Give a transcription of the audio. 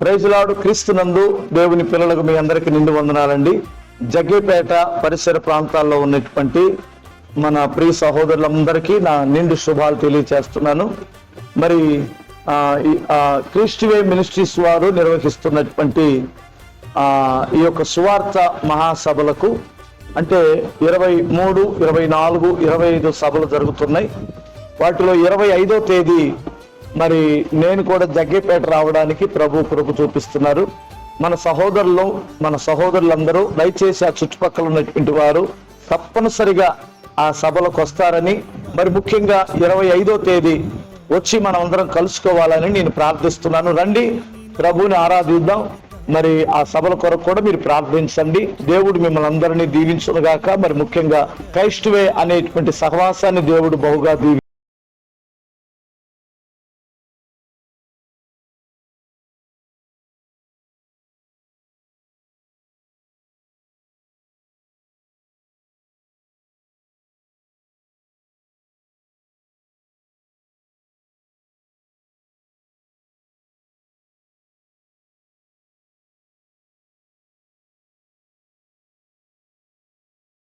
ప్రైజులాడు క్రీస్తునందు దేవుని పిల్లలకు మీ అందరికీ నిండు వందనాలండి. జగ్గేపేట పరిసర ప్రాంతాల్లో ఉన్నటువంటి మన ప్రియ సహోదరులందరికీ నా నిండు శుభాలు తెలియచేస్తున్నాను. మరి క్రీస్టివే క్రిస్టివే మినిస్ట్రీస్ వారు నిర్వహిస్తున్నటువంటి ఈ యొక్క సువార్త మహాసభలకు అంటే ఇరవై మూడు ఇరవై నాలుగు ఇరవై ఐదు సభలు జరుగుతున్నాయి. వాటిలో ఇరవై ఐదో తేదీ మరి నేను కూడా జగ్గేపేట రావడానికి ప్రభు కృప చూపిస్తున్నారు. మన సహోదరులు మన సహోదరులందరూ దయచేసి ఆ చుట్టుపక్కల ఉన్నటువంటి వారు తప్పనిసరిగా ఆ సభలకు వస్తారని మరి ముఖ్యంగా ఇరవై ఐదో తేదీ వచ్చి మనం అందరం కలుసుకోవాలని నేను ప్రార్థిస్తున్నాను. రండి ప్రభుని ఆరాధిద్దాం. మరి ఆ సభల కొరకు కూడా మీరు ప్రార్థించండి. దేవుడు మిమ్మల్ని అందరినీ దీవించునుగాక. మరి ముఖ్యంగా క్రైస్టువే అనేటువంటి సహవాసాన్ని దేవుడు బహుగా దీవి